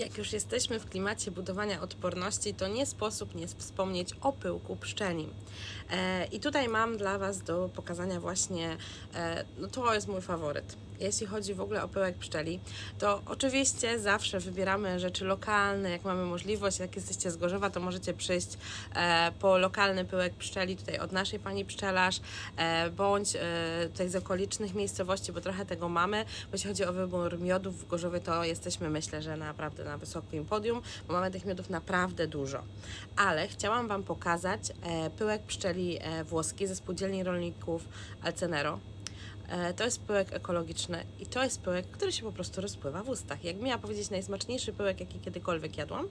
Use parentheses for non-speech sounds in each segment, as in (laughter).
Jak już jesteśmy w klimacie budowania odporności, to nie sposób nie wspomnieć o pyłku pszczelim. E, I tutaj mam dla Was do pokazania właśnie, e, no to jest mój faworyt. Jeśli chodzi w ogóle o pyłek pszczeli, to oczywiście zawsze wybieramy rzeczy lokalne, jak mamy możliwość, jak jesteście z Gorzowa, to możecie przyjść e, po lokalny pyłek pszczeli tutaj od naszej pani pszczelarz, e, bądź e, tutaj z okolicznych miejscowości, bo trochę tego mamy. Bo jeśli chodzi o wybór miodów w Gorzowie, to jesteśmy myślę, że naprawdę na wysokim podium, bo mamy tych miodów naprawdę dużo. Ale chciałam Wam pokazać e, pyłek pszczeli e, włoski ze spółdzielni rolników Alcenero. E, To jest pyłek ekologiczny i to jest pyłek, który się po prostu rozpływa w ustach. Jak miała powiedzieć najsmaczniejszy pyłek, jaki kiedykolwiek jadłam,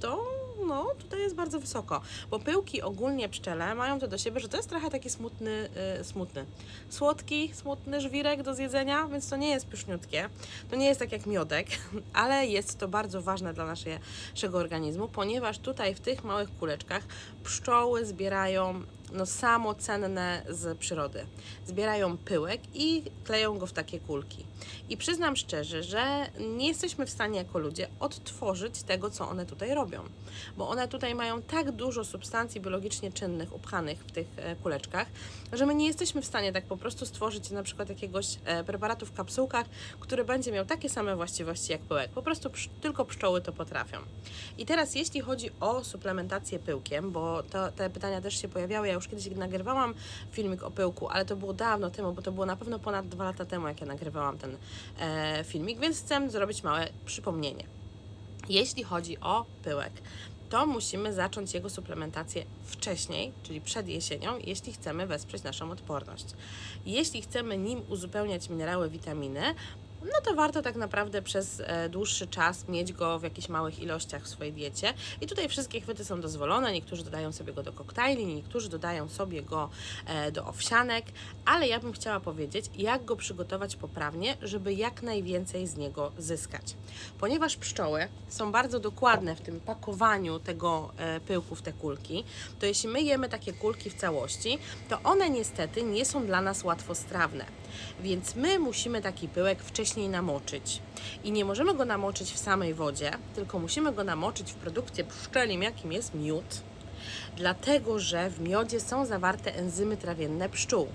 to no, tutaj jest bardzo wysoko. Bo pyłki ogólnie pszczele mają to do siebie, że to jest trochę taki smutny, y, smutny, słodki, smutny żwirek do zjedzenia, więc to nie jest pyszniutkie. To nie jest tak jak miodek, (laughs) ale jest to bardzo ważne dla nasze- naszego organizmu, ponieważ tutaj w tych małych kuleczkach pszczoły zbierają no, samo cenne z przyrody. Zbierają pyłek i kleją go w takie kulki. I przyznam szczerze, że nie jesteśmy w stanie jako ludzie odtworzyć tego, co one tutaj robią. Bo one tutaj mają tak dużo substancji biologicznie czynnych upchanych w tych e, kuleczkach, że my nie jesteśmy w stanie tak po prostu stworzyć na przykład jakiegoś e, preparatu w kapsułkach, który będzie miał takie same właściwości jak pyłek. Po prostu tylko pszczoły to potrafią. I teraz jeśli chodzi o suplementację pyłkiem, bo to, te pytania też się pojawiały, ja już kiedyś nagrywałam filmik o pyłku, ale to było dawno temu, bo to było na pewno ponad dwa lata temu, jak ja nagrywałam ten e, filmik, więc chcę zrobić małe przypomnienie. Jeśli chodzi o pyłek, to musimy zacząć jego suplementację wcześniej, czyli przed jesienią, jeśli chcemy wesprzeć naszą odporność. Jeśli chcemy nim uzupełniać minerały, witaminy, no to warto tak naprawdę przez e, dłuższy czas mieć go w jakichś małych ilościach w swojej diecie. I tutaj wszystkie chwyty są dozwolone. Niektórzy dodają sobie go do koktajli, niektórzy dodają sobie go e, do owsianek, ale ja bym chciała powiedzieć, jak go przygotować poprawnie, żeby jak najwięcej z niego zyskać. Ponieważ pszczoły są bardzo dokładne w tym pakowaniu tego e, pyłku w te kulki, to jeśli my jemy takie kulki w całości, to one niestety nie są dla nas łatwostrawne. Więc my musimy taki pyłek wcześniej namoczyć. I nie możemy go namoczyć w samej wodzie, tylko musimy go namoczyć w produkcie pszczelim, jakim jest miód. Dlatego, że w miodzie są zawarte enzymy trawienne pszczół.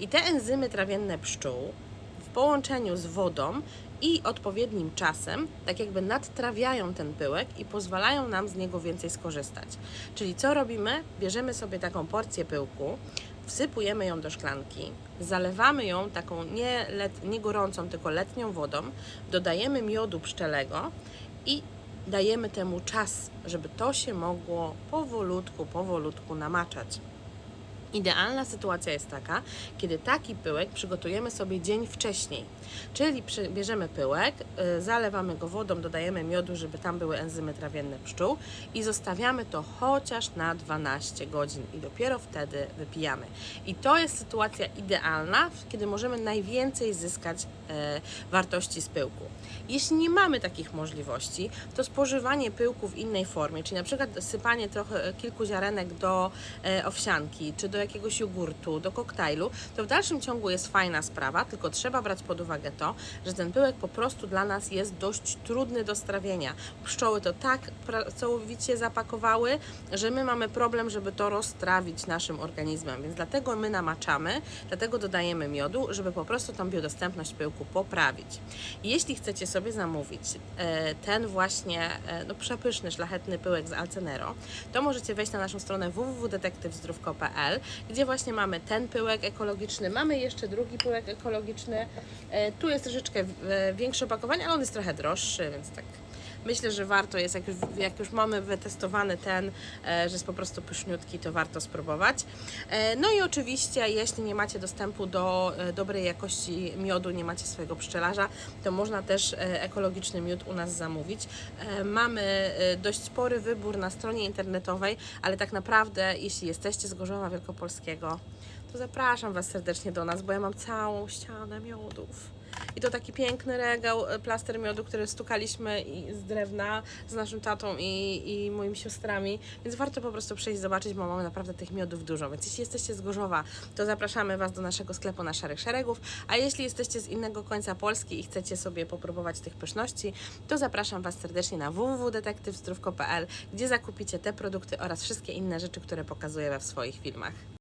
I te enzymy trawienne pszczół w połączeniu z wodą i odpowiednim czasem, tak jakby nadtrawiają ten pyłek i pozwalają nam z niego więcej skorzystać. Czyli co robimy? Bierzemy sobie taką porcję pyłku, wsypujemy ją do szklanki, zalewamy ją taką nie, let, nie gorącą, tylko letnią wodą, dodajemy miodu pszczelego i dajemy temu czas, żeby to się mogło powolutku, powolutku namaczać. Idealna sytuacja jest taka, kiedy taki pyłek przygotujemy sobie dzień wcześniej. Czyli bierzemy pyłek, y, zalewamy go wodą, dodajemy miodu, żeby tam były enzymy trawienne pszczół i zostawiamy to chociaż na 12 godzin i dopiero wtedy wypijamy. I to jest sytuacja idealna, kiedy możemy najwięcej zyskać e, wartości z pyłku. Jeśli nie mamy takich możliwości, to spożywanie pyłku w innej formie, czyli na przykład sypanie trochę kilku ziarenek do owsianki, czy do jakiegoś jogurtu, do koktajlu, to w dalszym ciągu jest fajna sprawa, tylko trzeba brać pod uwagę to, że ten pyłek po prostu dla nas jest dość trudny do strawienia. Pszczoły to tak pracowicie zapakowały, że my mamy problem, żeby to roztrawić naszym organizmem, więc dlatego my namaczamy, dlatego dodajemy miodu, żeby po prostu tą biodostępność pyłku poprawić. Jeśli chcecie sobie zamówić e, ten właśnie e, no, przepyszny, szlachetny pyłek z Alcenero, to możecie wejść na naszą stronę www.detektywzdrówko.pl, gdzie właśnie mamy ten pyłek ekologiczny, mamy jeszcze drugi pyłek ekologiczny. E, Tu jest troszeczkę e, większe opakowanie, ale on jest trochę droższy, więc tak myślę, że warto jest, jak już, jak już mamy wytestowany ten, e, że jest po prostu pyszniutki, to warto spróbować. E, No i oczywiście, jeśli nie macie dostępu do e, dobrej jakości miodu, nie macie swojego pszczelarza, to można też ekologiczny miód u nas zamówić. Mamy dość spory wybór na stronie internetowej, ale tak naprawdę, jeśli jesteście z Gorzowa Wielkopolskiego, to zapraszam Was serdecznie do nas, bo ja mam całą ścianę miodów. I to taki piękny regał, e, plaster miodu, który stukaliśmy z drewna z naszym tatą i, i moimi siostrami, więc warto po prostu przyjść zobaczyć, bo mamy naprawdę tych miodów dużo. Więc jeśli jesteście z Gorzowa, to zapraszamy Was do naszego sklepu na Szarych Szeregów, a jeśli jesteście z innego końca Polski i chcecie sobie popróbować tych pyszności, to zapraszam Was serdecznie na www.detektywzdrówko.pl, gdzie zakupicie te produkty oraz wszystkie inne rzeczy, które pokazuję we w swoich filmach.